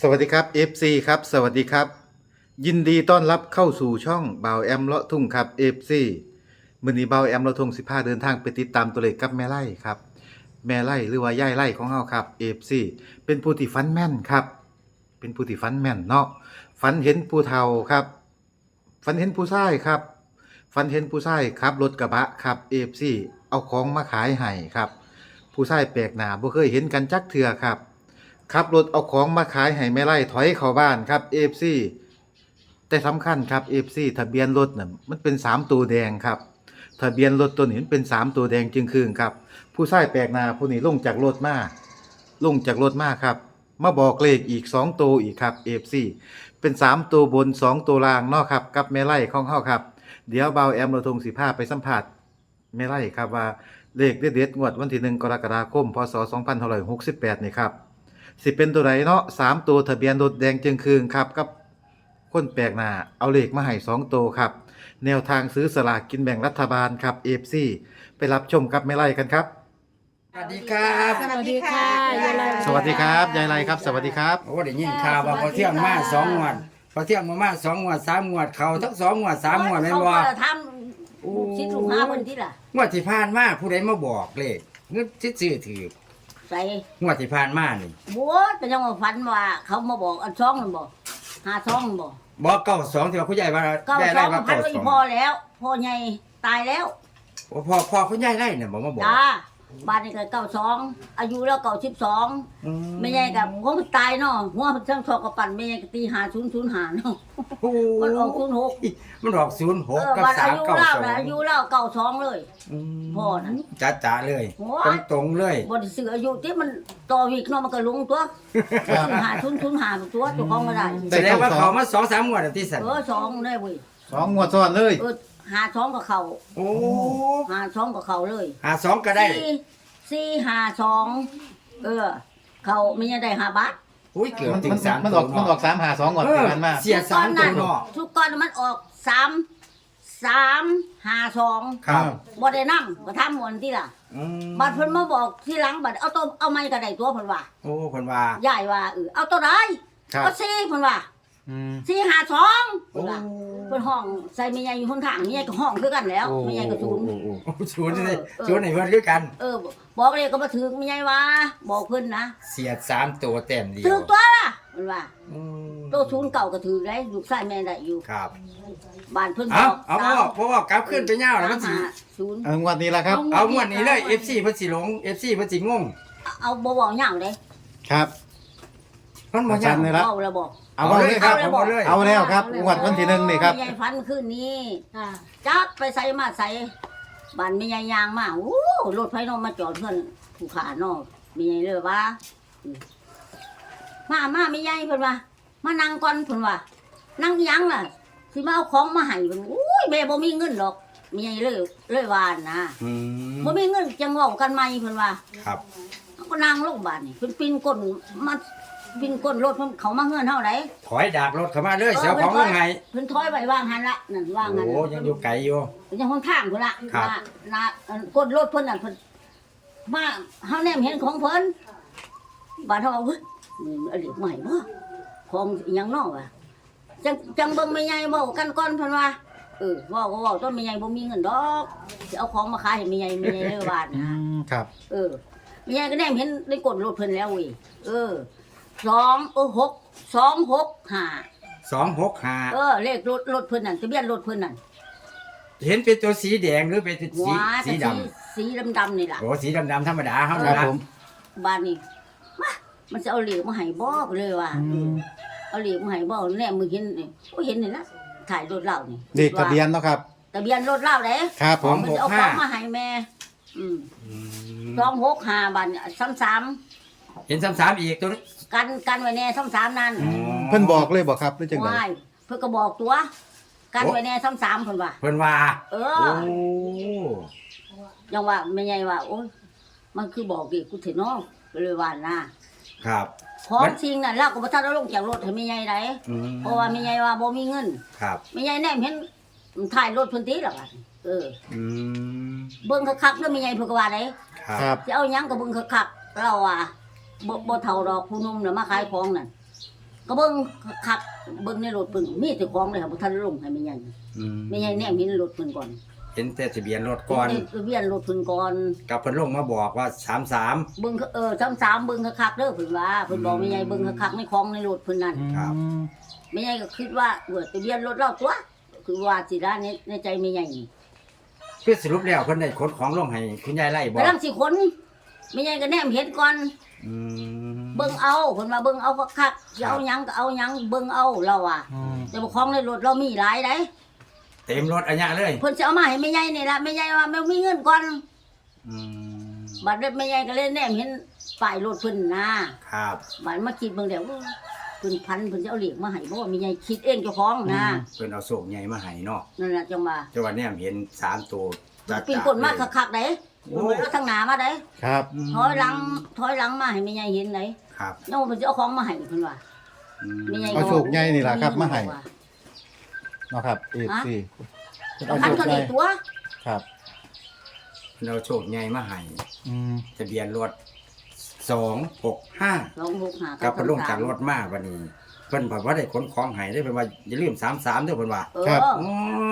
สวัสดีครับ FC ครับ สวัสดีครับ ยินดีต้อนรับเข้าสู่ช่องบ่าวแอมเลาะทุ่งครับ FC มื้อนี้บ่าวแอมเลาะทุ่ง15 เดินทางไปติดตามตัวเลขกับแม่ไล่ครับ แม่ไล่หรือว่าย่ายไล่ของเฮาครับ FC เป็นผู้ที่ฟันแม่นครับ เป็นผู้ที่ฟันแม่นเนาะฝันเห็นผู้เฒ่าครับฝันเห็นผู้ชายครับฝันเห็นผู้ชายขับรถกระบะครับ FC เอาของมาขายให้ครับ ผู้ชายแปลกหน้าบ่เคยเห็นกันจักเทื่อครับ ขับรถเอาของมาขายให้แม่ไล่ถอยเข้าบ้านครับ FC แต่สำคัญครับ FC ทะเบียนรถน่ะมันเป็น3ตัวแดงครับ ทะเบียนรถตัวนี้มันเป็น3ตัวแดงจึงคืนครับ ผู้ชายแปลกหน้าผู้นี้ลงจากรถมาลงจากรถมาครับ มาบอกเลขอีก2ตัวอีกครับ FC เป็น3ตัวบน2ตัวล่างเนาะครับกับแม่ไล่ของเฮาครับ เดี๋ยวเบาแอมเราทงสิพาไปสัมผัสแม่ไล่ครับว่าเลขเด็ดๆงวดวันที่1กรกฎาคมพศ2568นี่ครับ สิเป็นตัวไหนเนาะสามตัวทะเบียนรถแดงจึงคืนครับกับคนแปลกหน้าเอาเลขมาให้สองตัวครับ แนวทางซื้อสลากกินแบ่งรัฐบาลครับเอฟซีไปรับชมกับไม่ไล่กันครับ สวัสดีครับสวัสดีค่ะยายไลสวัสดีครับยายไล่ครับ สวัสดีครับโอ้ได้ยินข่าวว่าพอเที่ยงมาสองงวดพอเที่ยงมามาสองงวดสามงวดเขาทั้งสองงวดสามงวดแม่นบ่เขาก็ทำลูกชิ้นลูกค้าคนที่ล่ะงวดที่ผ่านมาผู้ใดมาบอกเลขเงินที่ซื้อถือ ใส่งวดที่ผ่านมานี่บัวเป็นยังว่าฝันว่า เขามาบอกอันช่องมันบอกหาช่องมันบอกบอกเก้าสองที่ว่าผู้ใหญ่ว่าเก้าได้ช่ได้องว่าพันเก้าไว้สองพอแล้วพ่อใหญ่ตายแล้วโอ้พ่อพ่อผู้ใหญ่ได้เนี่ยบอกมาบอกจ้าบ้านนี้ก็เก้าสองอายุแล้วเก้าสิบสองอืไม่ใหญ่กับหัวมันตายเนาะหัวมันทั้งชอกกับปั่นไม่ใหญ่ก็ตีหาศูนย์ศูนย์หาเนาะโอ้ มันออกศูนย์หกมันออกศูนย์หเอกอกับบ้านสาอามยุเก้าเล่าสองนะอายุเล่าเก้าสองเลยมพ่อน่ะจ้าจ้าเลยโอ้ตรงยตรงๆเลยบไดเสืออายุที่มันต่อวิกเนาะมันก็ลงตัวครับหาทุนทุนหาตัวตัวของก็ได้แสดงว่าเขามาสองสามงวดแล้วที่สันเออสองได้เว้ยสองงวดซ้อนเลยเออหาสองกับเขาโอ้หาสองกับเขาเลยหาสองก็ได้สี่สี่หาสองเออ เขาไม่ยังได้หาบาท อุ้ยเกือบมันถึมังนสามมันออกมันออกสามหาสองงวดเอที่อผ่านมาเสียสามตัวเนาะทุกก้อนมันออกสามสามหาสองครับบ่ได้นั่งก็ทำมวนที่ล่ะอืมบัดเพิ่นมาบอกที่หลังบัดเอาตัวเอาไม้ก็ได้ตัวเพิ่นว่าโอ้คนว่ายายว่าเออเอาตัวใดครับก็สี่เพิ่นว่าอืมสี่หาสองโอ้เพิ่นว่าเพิ่นห้องใส่แม่ใหญ่อยู่คนทางแม่ใหญ่ก็ห้องคือกันแล้วโอ้แม่ใหญ่ก็ศูนย์โอ้โอ้โอ้ศูนย์เลยเออ ศูนย์ไหนเพื่อนคือกัน เออบอกเลยก็มาถึงแม่ใหญ่ว่าบอกเพิ่นนะเสียดสามตัวเต็มเดียถึวงตัวล่ะเพิ่นว่าอืมโตศูนย์เก่าก็ถือได้ลูกชายแม่ได้อยู่ครับ บ้านเพิ่นบเอาอกเอาพ่อพ่อกลับขึ้นไปเงาแล้วมันสิสามหาศูนย์เอางวดนี้ละครับ เอางวดนี้เลย FC เพิ่นสิหลง FC เพิ่นสิงง เอาบ่เว้าหยังเด้ครับ มันบ่อาจายารกย์นี่ละเว้าแล้วบอกเอาเอาเลยครับเอาเลย เอาแล้วครับงวดวันที่หนึ่งนี่ครับแม่ใหญ่ฟันคืนนี้จักไปใส่มาใส่บ้านแม่ใหญ่ยางมาโอ้รถไฟนอกมาจอดเพื่อนผู้ขาเนอกแม่ใหญ่เลยว่าอืมมามาแม่ใหญ่เพิ่นว่ามานั่งก่อนเพิ่นว่านั่งอิหยังล่ะสิมาเอาของมาให้เพิ่นอุ้ยแม่บ่มีเงินดอกแม่ใหญ่เลยเลยว่านะอืมบ่มีเงินจังเว้ากันใหม่เพิ่นว่า ครับเอาก็นั่งลงบ้านนี่เพิ่นปีนก้นมา ปีนก้นรถเพิ่นเขามาเฮือนเฮาไดถอยดากรถเข้ามาเลยเสียของลงไงเพิ่นถอยไปวางหันละนั่นวางหันโอ้ยังอยู่ไกลอยู่เป็นยังหนทางพุ่นละครับ ว่านาอันก้นรถเพิ่นนั่นเพิ่นมาเฮาแนมเห็นของเพิ่นบ้านเฮาว่าเฮ้ยนี่มันอะไรใหม่บ่ของอิหยังเนาะวะจังจังเบิ่งแม่ใหญ่เว้ากันก่อนเพิ่นว่าเออเว้าก็เว้าต้นแม่ใหญ่บ่มีเงินดอกสิเอาของมาขายให้แม่ใหญ่แม่ใหญ่เลยว่าอืนะมครับ เออแม่ใหญ่ก็แนมเห็นในกดรถเพิ่นแล้วเว้ยเออ สองเออหกสองหกห้า265เออเลขรถรถเพิ่นนั่นทะเบียนรถเพิ่นนั่นเห็นเป็นตัวสีแดงหรือเป็นสีว้าสีแต่ดำสีสีดำๆนี่ล่ะโอ้สีดำๆธรรมดาเฮาคนี่รับล่ะผมบ้านนี้มามันจะเอาเหล็กมาให้บ่เลยว่าอืมเอาเหล็กมาให้บ่แน่มึงเห็นนี่โอ้เห็นนี่นะถ่ายรถเรานี่เลขทะเบียนเนาะครับทะเบียนรถเราเด้ครับผมมันจะเอาของมาให้แม่อืมอืมสองหกห้าบาทซ้ำสาม เห็นซ้ำๆอีกตัวนี้กันกันไว้แน่ซ้ำสามนั่นอืมเพิ่นบอกเลยบอกครับหรือจังไดว้ายเพิ่นก็บอกตัว กันไว้แน่ซ้ำสามเพิ่นว่าเพิ่นว่าเอโอ้อยังว่าแม่ใหญ่ว่าโอ้ยมันคือบอกดิกูเถอะเนาะก็เลยว่านะครับของจริงน่ะเราก็บ่ทันเอาลงจากรถให้แม่ใหญ่ได้อืมเพราะว่าแม่ใหญ่ว่าบ่มีเงินครับแม่ใหญ่แนมเห็นถ่ายรถเพิ่นติล่ะบัดเอออืมเบิ่งคักๆแล้วแม่ใหญ่เพิ่นก็ว่าได้ครับ ครับสิเอาหยังก็เบิ่งคักๆเราว่า บ่บ่เท่าดอกผู้หนุ่มน่ะมาขายของนั่นก็เบิ่งคักเบิ่งในรถเพิ่นมีแต่ของเลยค่ะบ่ทันลงให้แม่ใหญ่อืมแม่ใหญ่แนมเห็นรถเพิ่นก่อนเห็นแต่ทะเบียนรถก่อนเห็นทะเบียนรถเพิ่นก่อน กับเพิ่นลงมาบอกว่า33เบิ่งเออซ้ำสามเบิ่งคักๆเด้อเพิ่นว่าเพิ่นบอกแม่ใหญ่เบิ่งคักๆในของในรถเพิ่นนั่น ครับแม่ใหญ่ก็คิดว่าเออทะเบียนรถเราตัว คือว่าสิได้ในในใจแม่ใหญ่นี่คือสรุปแล้วเพิ่นได้ขนของลงให้คุณยายไล่บ่กำลังสิคนแม่ใหญ่ก็แนมเห็นก่อน อืมเบิ่งเอาเพิ่นว่าเบิ่งเอาคักๆสิเอาหยังก็เอาหยังเบิ่งเอาเราอะแต่ว่าของในรถเรามีหลายได้เต็มรถอันยะเลยเพิ่นสิเอามาให้แม่ใหญ่นี่ล่ะแม่ใหญ่ว่าแม่มีเงินก่อนอืมบัดนี้แม่ใหญ่ก็เลยแนมเห็นป้ายรถเพิ่นนะครับบัดมาคิดเบิ่งแล้วเออเพิ่นพันเพิ่นจะเอาเหล็กมาให้บ่ว่าแม่ใหญ่คิดเองเจ้าของนะเพิ่นเอาโศกใหญ่มาให้เนาะนั่นล่ะจังว่าจังหวะเนี้เห็นสามตัวจัดปีนคนมาคักๆได้ โอ้เอาทางหน้ามาได้ครับถอยหลังถอยหลังมาให้แม่ใหญ่เห็นได้ครับยังว่าเพิ่นสิเอาของมาให้เพิ่นว่าอืมแม่ใหญ่เอาโชคใหญ่นี่ล่ะครับมาให้ว่เนาะครับ FC เอาพันเขานี่ตัวครับเพิ่นเอาโชคใหญ่มาให้อืมทะเบียนรถสองหกห้า265กับเพิ่นลงจากรถมาวันนี้เพิ่นบอกว่าได้ขนของให้ได้เพิ่นว่าอย่าลืมสามสามเด้อเพิ่นว่าเอออ๋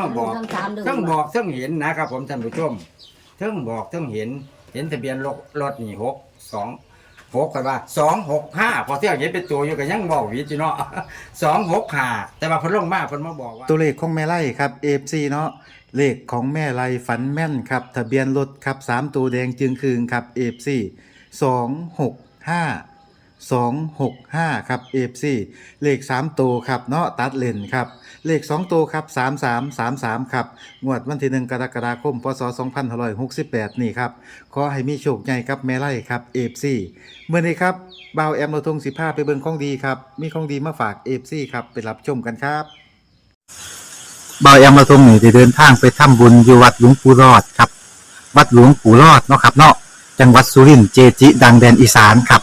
อบอกทั้งสามเด้อทั้งบอกทั้งเห็นนะครับ ผมท่านผู้ชม ทั้งบอกทั้งเห็น เห็นทะเบียนรถรถนี่หกสองหกกันว่าสองหกห้าพอเที่ยงเห็นเป็นตัวอยู่กันยังบอกวิจิเนาะสองหกห้าแต่ว่าเพิ่นลงมาเพิ่นมาบอกว่า ตัวเลขของแม่ไล่ครับเอฟซีเนาะเลขของแม่ไล่ฝันแม่นครับ ทะเบียนรถครับสามตัวแดงจึงคืนครับเอฟซีสองหกห้า 265 ครับ FC เลข 3 ตัวครับเนาะตัดเลนครับ เลข 2 ตัวครับ 3333 ครับ งวดวันที่ 1 กรกฎาคม พศ 2568 นี่ครับ ขอให้มีโชคใหญ่ครับแม่ไล่ครับ FC เมื่อนี้ครับบ่าวแอมเราทง15ไปเบิ่งของดีครับ มีของดีมาฝาก FC ครับ ไปรับชมกันครับบายอมาตรงนี่ได้เดินทางไปทำบุญอยู่วัดหลวงปู่รอดครับ วัดหลวงปู่รอดเนาะครับเนาะ จังหวัดสุรินทร์เจจิ ดังแดนอีสานครับ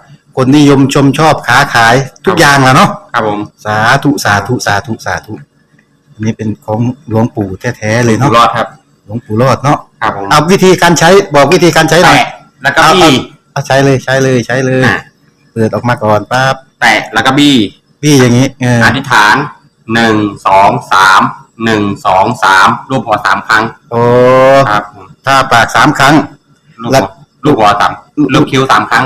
คนนิยมชมชอบค้าขายทุกอย่างแหละเนาะ ครับผมสาธุสาธุสาธุสาธุอันนี้เป็นของหลวงปู่แท้ๆเลยอยู่เนาะ รอดครับ หลวงปู่รอดเนาะ ครับผมเอาวิธีการใช้บอกวิธีการใช้หน่อย แตะแล้วก็บี้ เอาใช้เลยใช้เลยใช้เลย อะ เปิดออกมาก่อนปั๊บแตะแล้วก็บี้พี่อย่างนี้เอออธิษฐานหนึ่งสองสามหนึ่งสองสามรูปหัวสามครั้งโอ้ครับผมถ้าปากสามครั้งลูกแล้หัววลูกหัวสามลูกคิ้วสามครั้ง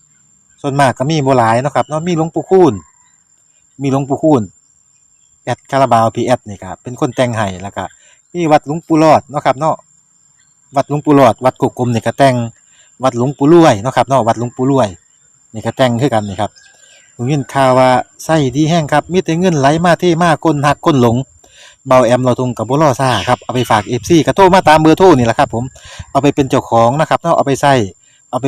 ส่วนมากก็มีบ่หลายเนาะครับเนาะมีหลวงปู่คูณมีหลวงปู่คูณแอดคาราบาวพีแอดนี่ครับเป็นคนแต่งให้แล้วก็มีวัดหลวงปู่รอดเนาะครับเนาะวัดหลวงปู่รอด วัดกุกกลมนี่ก็แต่งวัดหลวงปู่รวยเนาะครับเนาะวัดหลวงปู่รวยนี่ก็แต่งคือกันนี่ครับผมยินข่าวว่าไส้ดีแห้งครับมีแต่เงินไหลมาเท่มาก้นหักก้นหลงเบาแอมเราทงกับบุรอซ่าครับเอาไปฝากเอฟซีกระโทรมาตามเบอร์โทรนี่แหละครับผมเอาไปเป็นเจ้าของนะครับเนาะเอาไปใส่เอาไป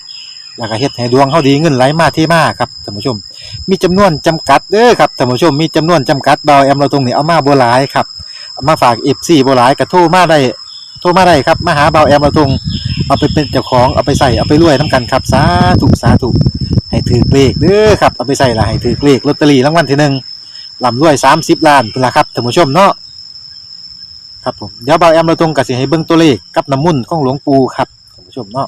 แล้วก็เฮ็ดให้ดวงเฮาดีเงินไหลมาเทมาครับท่านผู้ชม มีจำนวนจำกัดเด้อครับท่านผู้ชมมีจำนวนจำกัดเบาแอมเราตรงนี้เอามาบ่หลายครับมาฝาก FC บ่หลายก็โทรมาได้โทรมาได้ครับมาหาเบาแอมเราตรงเอาไปเป็นเจ้าของเอาไปใส่เอาไปรวยนํกันครับสาธุสาธุให้ถือเลขเด้อครับเอาไปใส่ละให้ถือเลขลอตเตอรี่รางวัลที่หนึ่งลำรวยสามสิบล้านเป็นละครับท่านผู้ชมเนาะครับผมเดี๋ยวเบาแอมเราตรงกับสิให้เบิ่งตัวเลขกับน้ำมุ่นของหลวงปู่ครับท่านผู้ชมเนาะ